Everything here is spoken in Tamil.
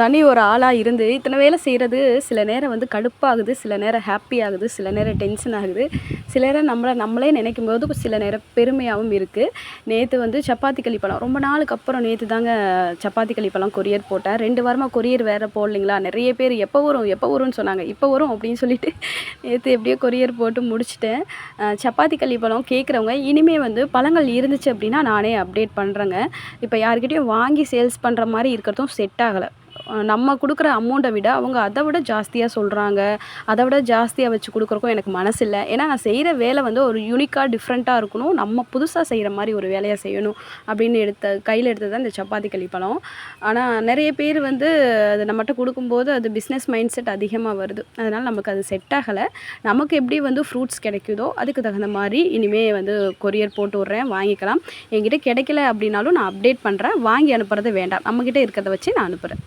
தனி ஒரு ஆளாக இருந்து இத்தனை வேலை செய்கிறது சில நேரம் வந்து கடுப்பாகுது சில நேரம் ஹாப்பி ஆகுது சில நேரம் டென்ஷன் ஆகுது. சில நேரம் நம்மளை நம்மளே நினைக்கும் போது சில நேரம் பெருமையாகவும் இருக்குது நேற்று வந்து சப்பாத்தி கழிப்பழம் ரொம்ப நாளுக்கு அப்புறம் நேற்று தாங்க சப்பாத்தி கழிப்பழம் கொரியர் போட்டேன். ரெண்டு வாரமாக கொரியர் வேறு போடலிங்களா? நிறைய பேர் எப்போ வரும் எப்போ வரும்னு சொன்னாங்க. இப்போ வரும் அப்படின்னு சொல்லிட்டு நேற்று எப்படியோ கொரியர் போட்டு முடிச்சிட்டேன். சப்பாத்தி கழிப்பழம் கேட்குறவங்க இனிமே வந்து பழங்கள் இருந்துச்சு அப்படின்னா நானே அப்டேட் பண்ணுறேங்க இப்போ யாருக்கிட்டேயும் வாங்கி சேல்ஸ் பண்ணுற மாதிரி இருக்கிறதும் செட் ஆகலை. நம்ம கொடுக்குற அமௌண்ட்டை விட அவங்க அதை விட ஜாஸ்தியாக சொல்கிறாங்க அதை விட ஜாஸ்தியாக வச்சு கொடுக்குறக்கும் எனக்கு மனசு இல்லை ஏன்னா நான் செய்கிற வேலை வந்து ஒரு யூனிக்காக டிஃப்ரெண்ட்டாக இருக்கணும். நம்ம புதுசாக செய்கிற மாதிரி ஒரு வேலையை செய்யணும் அப்படின்னு எடுத்த கையில் எடுத்தது தான் இந்த சப்பாத்தி களிப்பழம் ஆனால் நிறைய பேர் வந்து அது நம்மகிட்ட கொடுக்கும்போது அது பிஸ்னஸ் மைண்ட் செட் அதிகமாக வருது. அதனால் நமக்கு அது செட் ஆகலை. நமக்கு எப்படி வந்து ஃப்ரூட்ஸ் கிடைக்குதோ அதுக்கு தகுந்த மாதிரி இனிமேல் வந்து கொரியர் போட்டு விட்றேன் வாங்கிக்கலாம். என்கிட்ட கிடைக்கல அப்படின்னாலும் நான் அப்டேட் பண்ணுறேன் வாங்கி அனுப்புறது வேண்டாம். நம்மக்கிட்ட இருக்கிறத வச்சு நான் அனுப்புகிறேன்